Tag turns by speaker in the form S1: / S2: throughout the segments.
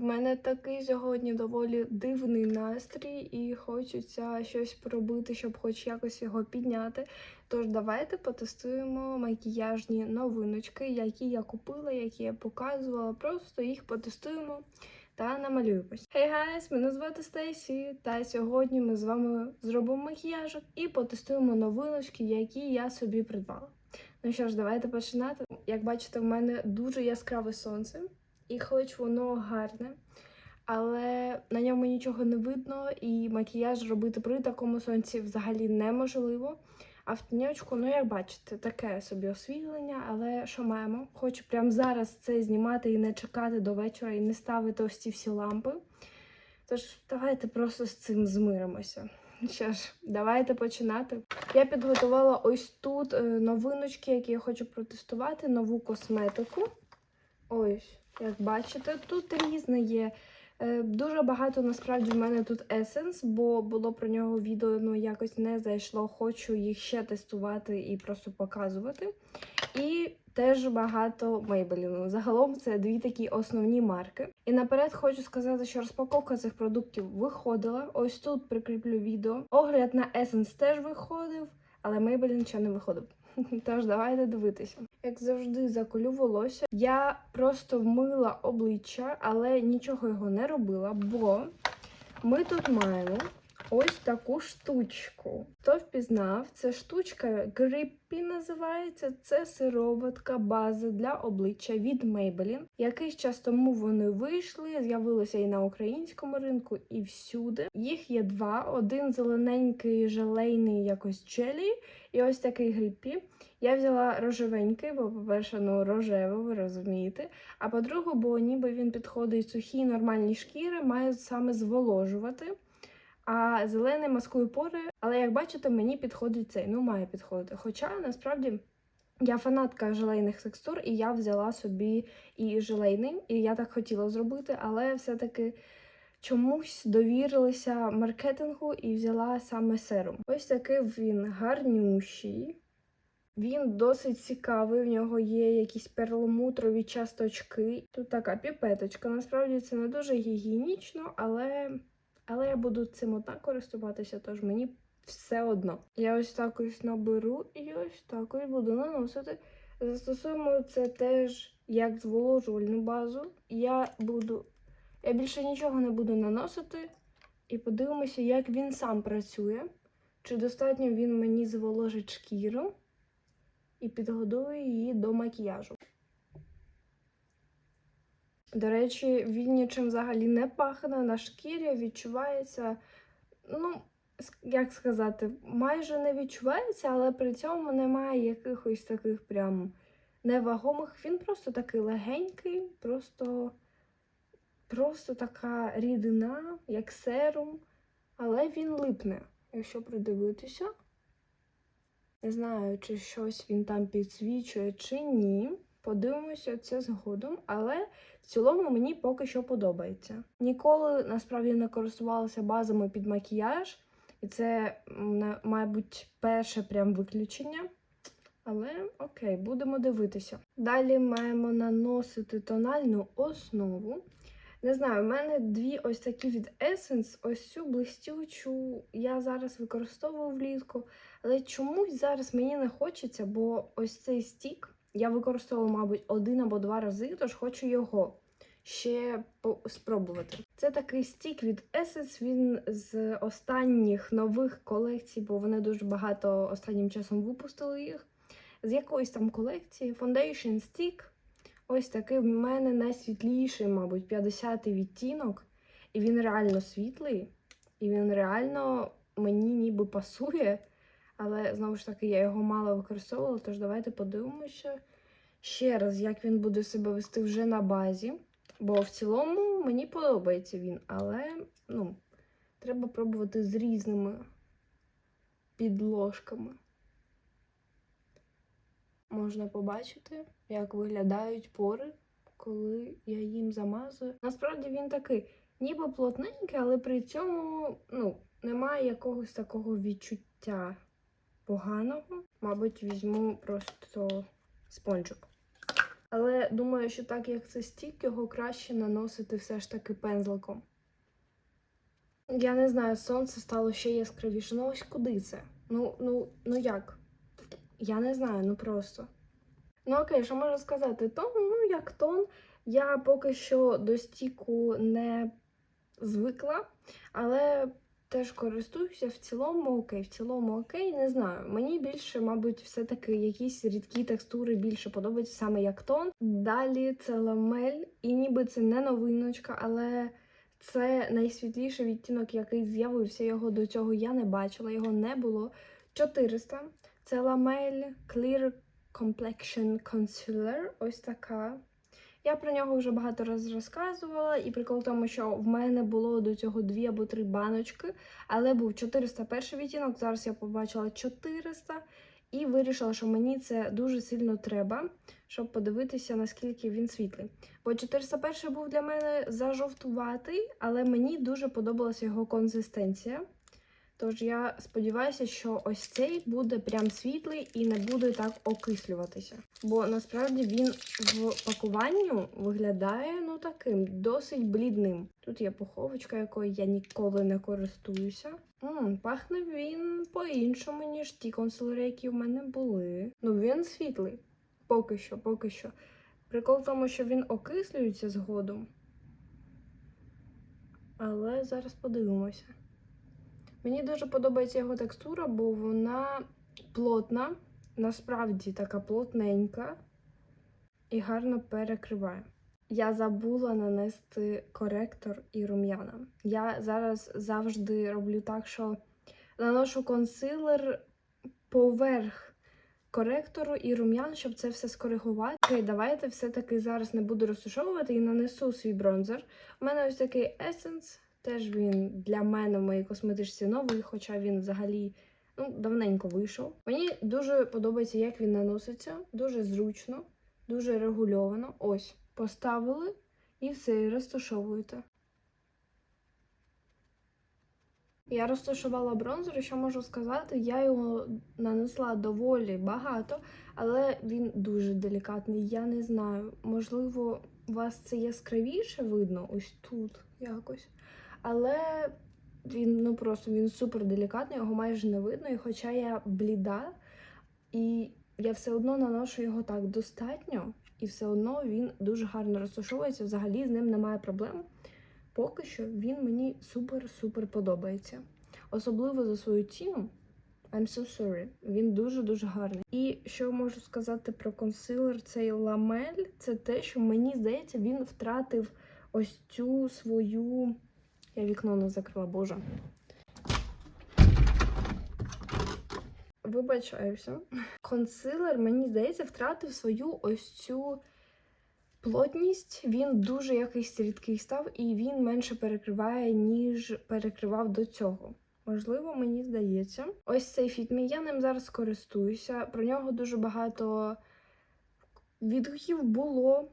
S1: В мене такий сьогодні доволі дивний настрій, і хочеться щось поробити, щоб хоч якось його підняти. Тож давайте потестуємо макіяжні новиночки, які я купила, які я показувала. Просто їх потестуємо та намалюємось. Хей гайс, мене звати Стейсі, та сьогодні ми з вами зробимо макіяжок і потестуємо новиночки, які я собі придбала. Ну що ж, давайте починати. Як бачите, в мене дуже яскраве сонце, і хоч воно гарне, але на ньому нічого не видно, і макіяж робити при такому сонці взагалі неможливо. А в тіньочку, ну як бачите, таке собі освітлення, але що маємо? Хочу прямо зараз це знімати і не чекати до вечора, і не ставити ось ці всі лампи. Тож давайте просто з цим змиримося. Що ж, давайте починати. Я підготувала ось тут е, новиночки, які я хочу протестувати, нову косметику. Ось, як бачите, тут різне є. Е, Дуже багато насправді в мене тут есенс, бо було про нього відео, ну якось не зайшло. Хочу їх ще тестувати і просто показувати. І теж багато Maybelline. Загалом це дві такі основні марки. І наперед хочу сказати, що розпаковка цих продуктів виходила. Ось тут прикріплю відео. Огляд на Essence теж виходив, але Maybelline ще не виходив. Тож давайте дивитися. Як завжди, заколю волосся. Я просто вмила обличчя, але нічого його не робила, бо ми тут маємо ось таку штучку. Хто впізнав, це штучка Grippy називається. Це сироватка база для обличчя від Maybelline. Якийсь час тому вони вийшли, з'явилися і на українському ринку, і всюди. Їх є два: один зелененький, желейний, якось челі, і ось такий Grippy. Я взяла рожевенький, бо, по-перше, ну рожевий, ви розумієте. А по-друге, бо ніби він підходить сухій нормальній шкіри, має саме зволожувати. А зелений маскує пори, але як бачите, мені підходить цей, ну має підходити. Хоча насправді я фанатка желейних текстур, і я взяла собі і желейний, і я так хотіла зробити, але все-таки чомусь довірилася маркетингу і взяла саме серум. Ось такий він гарнющий. Він досить цікавий, в нього є якісь перламутрові часточки. Тут така піпеточка. Насправді це не дуже гігієнічно, але але я буду цим однак користуватися, тож мені все одно. Я ось так ось наберу і ось так буду наносити. Застосуємо це теж як зволожувальну базу. Я буду. Я більше нічого не буду наносити. І подивимося, як він сам працює. Чи достатньо він мені зволожить шкіру і підготує її до макіяжу. До речі, він нічим взагалі не пахне на шкірі, відчувається, ну, як сказати, майже не відчувається, але при цьому немає якихось таких прям невагомих. Він просто такий легенький, просто, просто така рідина, як серум, але він липне, якщо придивитися. Не знаю, чи щось він там підсвічує, чи ні. Подивимося це згодом, але в цілому мені поки що подобається. Ніколи насправді не користувалася базами під макіяж, і це, мабуть, перше прям виключення. Але окей, будемо дивитися. Далі маємо наносити тональну основу. Не знаю, в мене дві ось такі від Essence, ось цю блистючу я зараз використовую влітку, але чомусь зараз мені не хочеться, бо ось цей стік. Я використовую, мабуть, один або два рази, тож хочу його ще спробувати. Це такий стік від Essence, він з останніх нових колекцій, бо вони дуже багато останнім часом випустили їх. З якоїсь там колекції Foundation Stick. Ось такий в мене найсвітліший, мабуть, 50-й відтінок. І він реально світлий, і він реально мені ніби пасує. Але знову ж таки, я його мало використовувала, тож давайте подивимося ще раз, як він буде себе вести вже на базі. Бо в цілому мені подобається він, але ну, треба пробувати з різними підложками. Можна побачити, як виглядають пори, коли я їм замазую. Насправді він такий, ніби плотненький, але при цьому ну, немає якогось такого відчуття поганого. Мабуть, візьму просто спонжик. Але думаю, що так як це стік, його краще наносити все ж таки пензликом. Я не знаю, сонце стало ще яскравіше. Ну ось куди це? Ну, ну, ну як? Я не знаю, ну просто. Ну окей, що можу сказати? Тон, ну як тон. Я поки що до стіку не звикла, але теж користуюся в цілому окей, в цілому окей, не знаю. Мені більше, мабуть, все-таки якісь рідкі текстури більше подобаються саме як тон. Далі це ламель, і ніби це не новиночка, але це найсвітліший відтінок, який з'явився. Його до цього я не бачила, його не було. 400. Це ламель Clear Complexion Concealer. Ось така. Я про нього вже багато разів розказувала, і прикол в тому, що в мене було до цього дві або три баночки, але був 401 відтінок, зараз я побачила 400 і вирішила, що мені це дуже сильно треба, щоб подивитися, наскільки він світлий. Бо 401 був для мене зажовтуватий, але мені дуже подобалася його консистенція. Тож я сподіваюся, що ось цей буде прям світлий і не буде так окислюватися. Бо насправді він в пакуванні виглядає ну таким досить блідним. Тут є пуховочка, якою я ніколи не користуюся. М, пахне він по-іншому, ніж ті консилери, які в мене були. Ну він світлий. Поки що, поки що. Прикол в тому, що він окислюється згодом. Але зараз подивимося. Мені дуже подобається його текстура, бо вона плотна, насправді така плотненька і гарно перекриває. Я забула нанести коректор і рум'яна. Я зараз завжди роблю так, що наношу консилер поверх коректору і рум'ян, щоб це все скоригувати. Окей, давайте все-таки зараз не буду розташовувати і нанесу свій бронзер. У мене ось такий Essence. Теж він для мене в моїй косметичці новий, хоча він взагалі ну, давненько вийшов. Мені дуже подобається, як він наноситься, дуже зручно, дуже регульовано. Ось, поставили і все, і розташовуєте. Я розташувала бронзер, і що можу сказати, я його нанесла доволі багато, але він дуже делікатний. Я не знаю, можливо, у вас це яскравіше видно ось тут якось. Але він ну просто він супер делікатний, його майже не видно. І хоча я бліда, і я все одно наношу його так достатньо, і все одно він дуже гарно розташовується. Взагалі з ним немає проблем. Поки що він мені супер-супер подобається. Особливо за свою ціну. I'm so sorry. Він дуже-дуже гарний. І що можу сказати про консилер, цей ламель, це те, що мені здається, він втратив ось цю свою. Я вікно не закрила, боже. Вибачаюся. Консилер, мені здається, втратив свою ось цю плотність. Він дуже якийсь рідкий став, і він менше перекриває, ніж перекривав до цього. Можливо, мені здається. Ось цей фітмі, я ним зараз користуюся. Про нього дуже багато відгуків було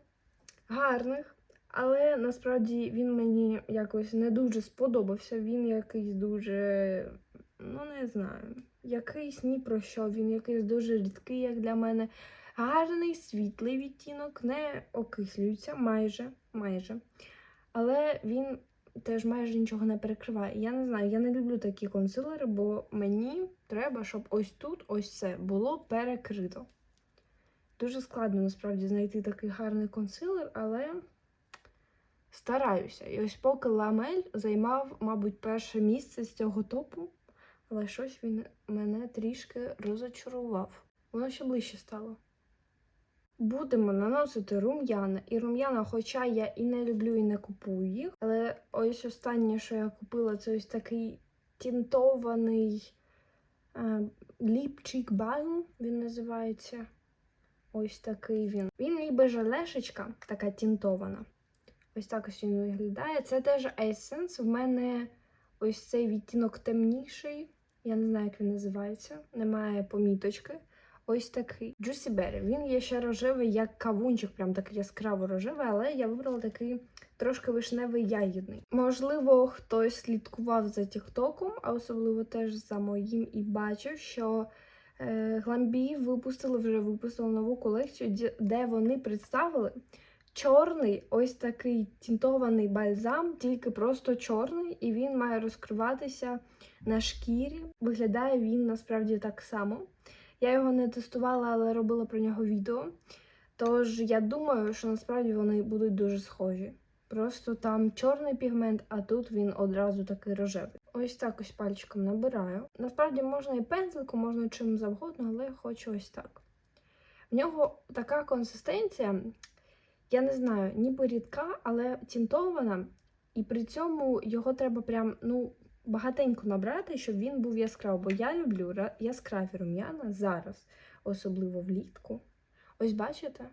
S1: гарних. Але насправді він мені якось не дуже сподобався. Він якийсь дуже, ну не знаю, якийсь ні про що. Він якийсь дуже рідкий, як для мене. Гарний, світлий відтінок, не окислюється майже, майже. Але він теж майже нічого не перекриває. Я не знаю, я не люблю такі консилери, бо мені треба, щоб ось тут ось це було перекрито. Дуже складно насправді знайти такий гарний консилер, але. Стараюся. І ось поки ламель займав, мабуть, перше місце з цього топу, але щось він мене трішки розочарував. Воно ще ближче стало. Будемо наносити рум'яна. І рум'яна, хоча я і не люблю, і не купую їх. Але ось останнє, що я купила, це ось такий тінтований е, ліпчик балм, він називається. Ось такий він. Він ніби жалешечка, така тінтована. Ось так ось він виглядає. Це теж Essence. В мене ось цей відтінок темніший. Я не знаю, як він називається. Немає поміточки. Ось такий. Juicy Berry. Він є ще рожевий, як кавунчик, прям такий яскраво рожевий, але я вибрала такий трошки вишневий ягідний. Можливо, хтось слідкував за Тіктоком, а особливо теж за моїм, і бачив, що Е, Гламбі випустили вже випустили нову колекцію, де вони представили чорний ось такий тінтований бальзам, тільки просто чорний, і він має розкриватися на шкірі. Виглядає він насправді так само. Я його не тестувала, але робила про нього відео. Тож я думаю, що насправді вони будуть дуже схожі. Просто там чорний пігмент, а тут він одразу такий рожевий. Ось так ось пальчиком набираю. Насправді можна і пензликом, можна чим завгодно, але хочу ось так. В нього така консистенція, я не знаю, ніби рідка, але тінтована, і при цьому його треба прям, ну, багатенько набрати, щоб він був яскравий. Бо я люблю яскраві рум'яна зараз, особливо влітку. Ось бачите?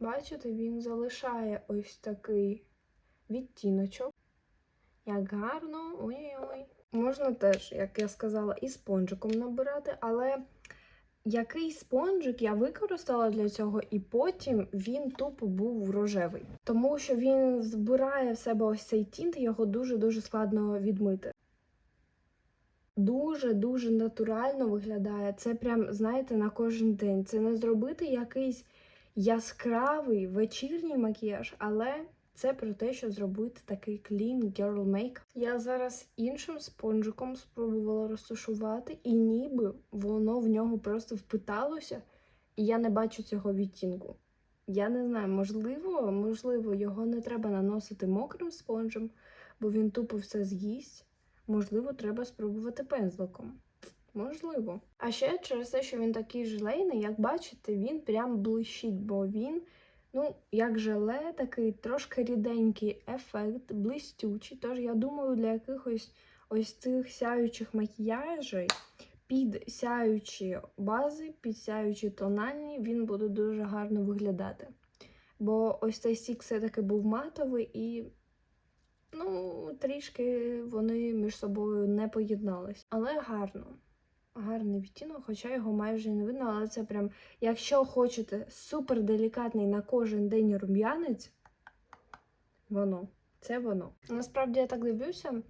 S1: Бачите, він залишає ось такий відтіночок. Як гарно, ой-ой-ой. Можна теж, як я сказала, і спонжиком набирати, але який спонжик я використала для цього, і потім він тупо був рожевий. Тому що він збирає в себе ось цей тінт, і його дуже-дуже складно відмити. Дуже-дуже натурально виглядає. Це прям, знаєте, на кожен день. Це не зробити якийсь яскравий вечірній макіяж, але це про те, що зробити такий clean girl make. Я зараз іншим спонжиком спробувала розташувати, і ніби воно в нього просто впиталося, і я не бачу цього відтінку. Я не знаю, можливо, можливо, його не треба наносити мокрим спонжем, бо він тупо все з'їсть. Можливо, треба спробувати пензликом. Можливо. А ще через те, що він такий желейний, як бачите, він прям блищить, бо він, ну, як желе, такий трошки ріденький ефект, блистючий. Тож я думаю, для якихось ось цих сяючих макіяжей під сяючі бази, під сяючі тональні, він буде дуже гарно виглядати. Бо ось цей стік все-таки був матовий і. Ну, трішки вони між собою не поєднались. Але гарно. Гарний відтінок, хоча його майже не видно, але це прям, якщо хочете супер делікатний на кожен день рум'янець, воно, це воно. Насправді я так дивлюся,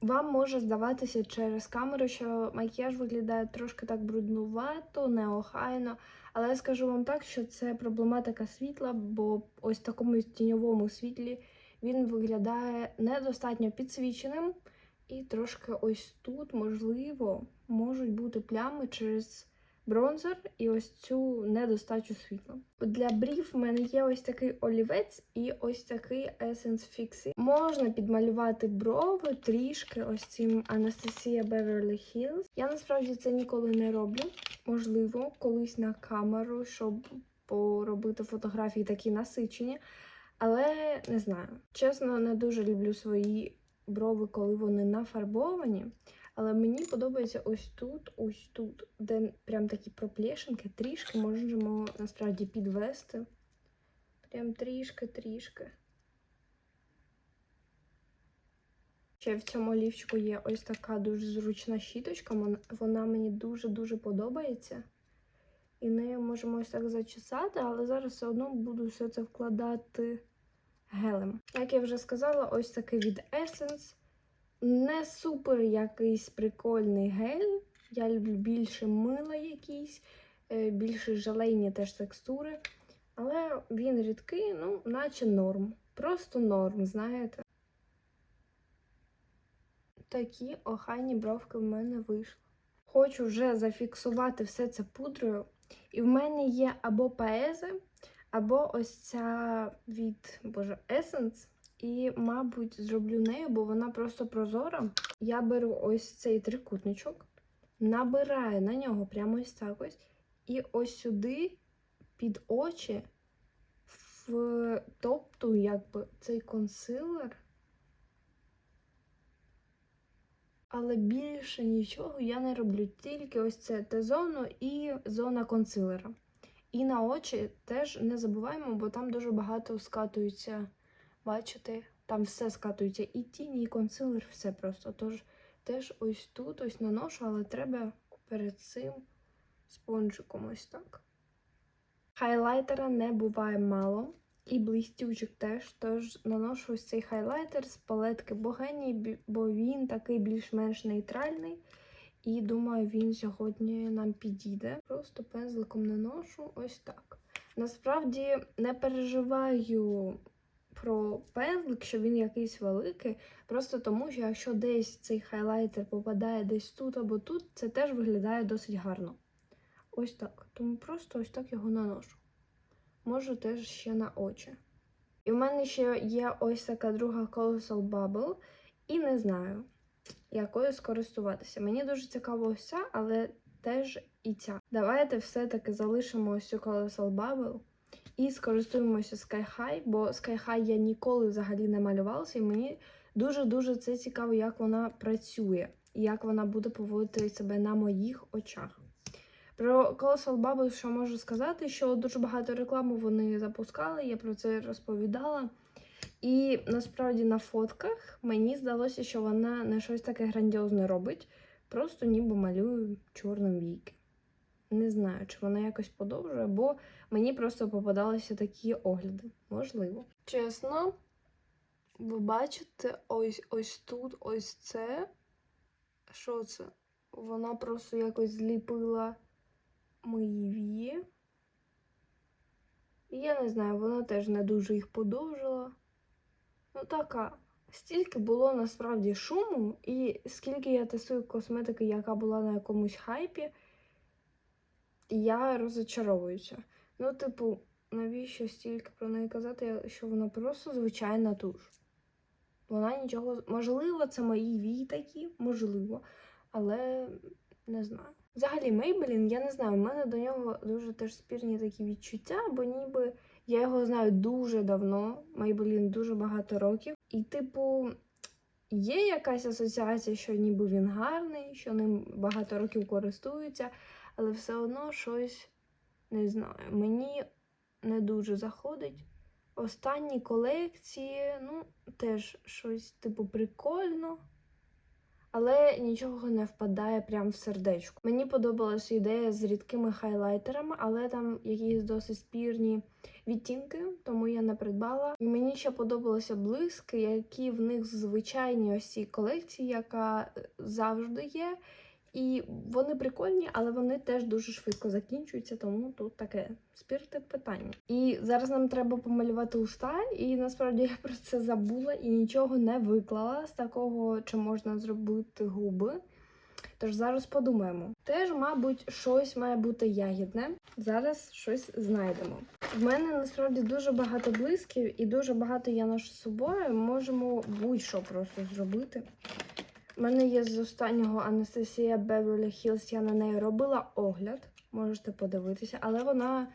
S1: вам може здаватися через камеру, що макіяж виглядає трошки так бруднувато, неохайно. Але я скажу вам так, що це проблематика світла, бо ось в такому тіньовому світлі він виглядає недостатньо підсвіченим. І трошки ось тут, можливо, можуть бути плями через бронзер і ось цю недостачу світла. Для брів в мене є ось такий олівець і ось такий Essence Fixie. Можна підмалювати брови трішки ось цим Anastasia Beverly Hills. Я насправді це ніколи не роблю. Можливо, колись на камеру, щоб поробити фотографії такі насичені. Але не знаю. Чесно, не дуже люблю свої брови, коли вони нафарбовані. Але мені подобається ось тут, ось тут, де прям такі проплешинки, трішки можемо насправді підвести. Прям трішки-трішки. Ще в цьому олівчику є ось така дуже зручна щіточка. Вона мені дуже-дуже подобається. І нею можемо ось так зачесати, але зараз все одно буду все це вкладати гелем. Як я вже сказала, ось такий від Essence. Не супер якийсь прикольний гель. Я люблю більше мила якісь, е, більше желейні теж текстури. Але він рідкий, ну, наче норм. Просто норм, знаєте. Такі охайні бровки в мене вийшли. Хочу вже зафіксувати все це пудрою. І в мене є або паези, або ось ця від боже, Essence. І, мабуть, зроблю нею, бо вона просто прозора. Я беру ось цей трикутничок, набираю на нього прямо ось так ось. І ось сюди під очі в втоптую якби цей консилер. Але більше нічого я не роблю, тільки ось це Т-зону і зона консилера. І на очі теж не забуваємо, бо там дуже багато скатується. Бачите, там все скатується і тіні, і консилер, все просто. Тож теж ось тут ось наношу, але треба перед цим спонжиком ось так. Хайлайтера не буває мало. І блистючок теж. Тож наношу ось цей хайлайтер з палетки Богенії, бо він такий більш-менш нейтральний. І думаю, він сьогодні нам підійде. Просто пензликом наношу ось так. Насправді не переживаю про пензлик, що він якийсь великий. Просто тому, що якщо десь цей хайлайтер попадає десь тут або тут, це теж виглядає досить гарно. Ось так. Тому просто ось так його наношу. Можу теж ще на очі. І в мене ще є ось така друга Colossal Bubble, і не знаю, якою скористуватися. Мені дуже цікаво ця, але теж і ця. Давайте все-таки залишимо ось цю Colossal Bubble і скористуємося Sky High, бо Sky High я ніколи взагалі не малювалася, і мені дуже-дуже це цікаво, як вона працює, і як вона буде поводити себе на моїх очах. Про Colossal Bubble що можу сказати, що дуже багато реклами вони запускали, я про це розповідала. І насправді на фотках мені здалося, що вона не щось таке грандіозне робить, просто ніби малюю чорним віки. Не знаю, чи вона якось подовжує, бо мені просто попадалися такі огляди. Можливо. Чесно, ви бачите ось ось тут, ось це. Що це? Вона просто якось зліпила мої вії. Я не знаю, вона теж не дуже їх подовжила. Ну, така. Стільки було насправді шуму, і скільки я тестую косметики, яка була на якомусь хайпі, я розочаровуюся. Ну, типу, навіщо стільки про неї казати, що вона просто звичайна туш. Вона нічого. Можливо, це мої вії такі, можливо, але не знаю. Взагалі, Мейбелін, я не знаю, в мене до нього дуже теж спірні такі відчуття, бо ніби я його знаю дуже давно. Мейбелін дуже багато років. І, типу, є якась асоціація, що ніби він гарний, що ним багато років користуються, але все одно щось не знаю. Мені не дуже заходить. Останні колекції, ну, теж щось, типу, прикольно. Але нічого не впадає прямо в сердечко. Мені подобалася ідея з рідкими хайлайтерами, але там якісь досить спірні відтінки, тому я не придбала. І мені ще подобалися блиски, які в них звичайні ось цій колекції, яка завжди є. І вони прикольні, але вони теж дуже швидко закінчуються, тому тут таке спірте питання. І зараз нам треба помалювати уста, і насправді я про це забула і нічого не виклала з такого, чи можна зробити губи. Тож зараз подумаємо. Теж, мабуть, щось має бути ягідне. Зараз щось знайдемо. В мене насправді дуже багато блисків і дуже багато я ношу з собою. Можемо будь-що просто зробити. У мене є з останнього Анастасія Беверлі Хілс, я на неї робила огляд, можете подивитися, але вона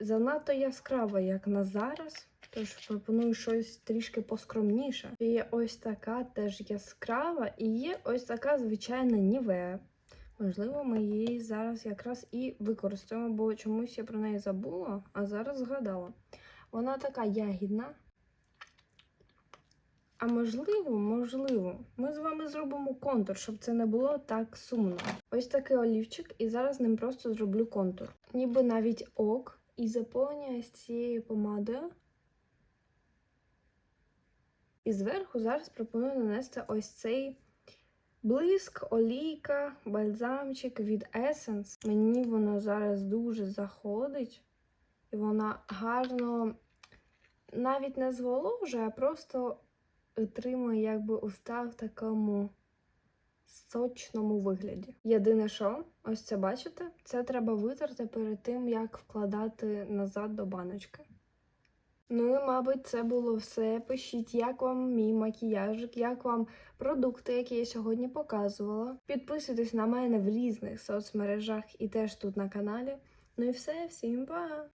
S1: занадто яскрава, як на зараз. Тож пропоную щось трішки поскромніше. Є ось така теж яскрава, і є ось така звичайна нівея. Можливо, ми її зараз якраз і використаємо, бо чомусь я про неї забула, а зараз згадала. Вона така ягідна. А можливо, можливо, ми з вами зробимо контур, щоб це не було так сумно. Ось такий олівчик, і зараз ним просто зроблю контур. Ніби навіть ок, і заповнюю з цією помадою. І зверху зараз пропоную нанести ось цей блиск, олійка, бальзамчик від Essence. Мені воно зараз дуже заходить, і вона гарно навіть не зволожує, а просто отримує якби уста в такому сочному вигляді. Єдине, що, ось це бачите, це треба витерти перед тим, як вкладати назад до баночки. Ну і, мабуть, це було все. Пишіть, як вам мій макіяжик, як вам продукти, які я сьогодні показувала. Підписуйтесь на мене в різних соцмережах і теж тут на каналі. Ну і все, всім па!